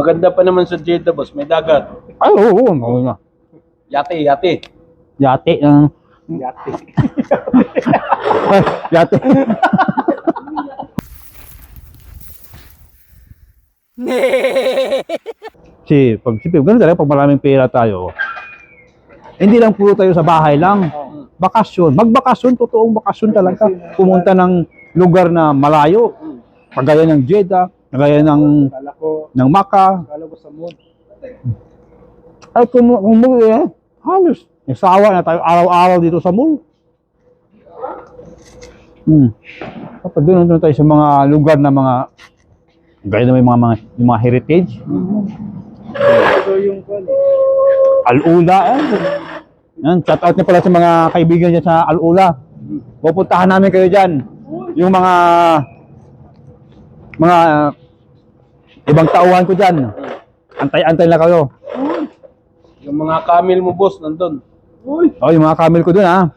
Maganda pa naman sa Jeddah, boss. May dagat. Ay, oo, oo. oo nga. Yate, yate. Yate. ang Yate. Ay, yate. si, pag, si Pip, ganun talaga, pag maraming pera tayo, hindi lang puro tayo sa bahay lang. Bakasyon. Magbakasyon, totoong bakasyon talaga. Pumunta ng lugar na malayo. Kagaya ng Jeddah, kagaya ng, ng Maka. Ay, kung, kung eh, halos. Nasawa na tayo araw-araw dito sa mall. Hmm. Kapag doon doon tayo sa mga lugar na mga gaya na may mga, mga, yung mga heritage. Ito yung. Alula. Eh. Yan, shout out niyo pala sa mga kaibigan niya sa Alula. Pupuntahan namin kayo dyan. Yung mga mga ibang tauhan ko dyan. Antay-antay lang kayo. Yung mga camel mo, boss, nandun. Uy! Oh, yung mga camel ko dun ha.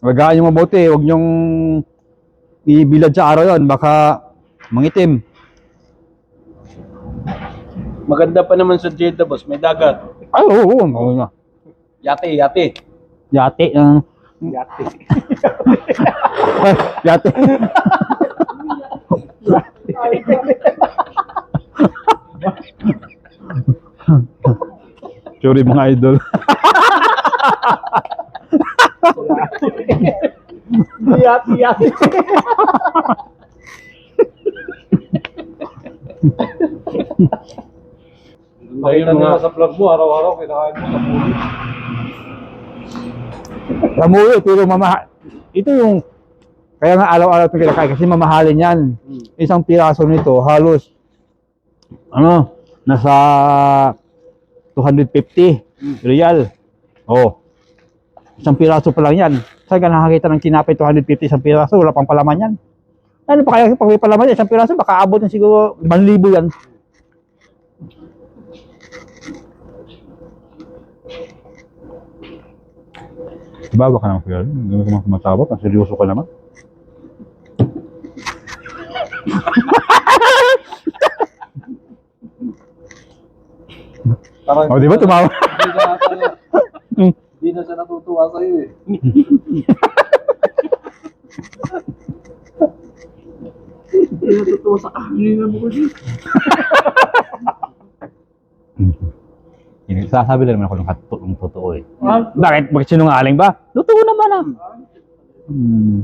Magagaan yung mabuti. Huwag niyong ibilad sa araw yon Baka mangitim. Maganda pa naman sa Jeddah, boss. May dagat. Ay, oo, oo. oo nga. Yate, yate. Yate. ang Yate. yate. Sorry mga idol. yate. Ayun mga sa vlog mo, araw-araw kinakain mo sa pulit. Ramuyo, pero mamahal. Ito yung, kaya nga araw-araw ito kinakain kasi mamahalin yan. Isang piraso nito, halos, ano, nasa 250 real. Oh. Isang piraso pa lang yan. Saan ka nakakita ng tinapay 250 isang piraso? Wala pang palaman yan. Ano pa kaya pag may palaman isang piraso, baka abot ng siguro 1,000 yan. Diba, baka naman kuya, hindi ka matabot, ang seryoso ka naman. Parang, O, di ba, tumawa? Hindi na na siya natutuwa sa'yo eh. Hindi natutuwa sa kahilingan mo ko siya. Hindi, sasabi lang naman ako ng kat- ng totoo eh. Ah, Bakit? Bakit sinungaling ba? Totoo naman ah. Hmm.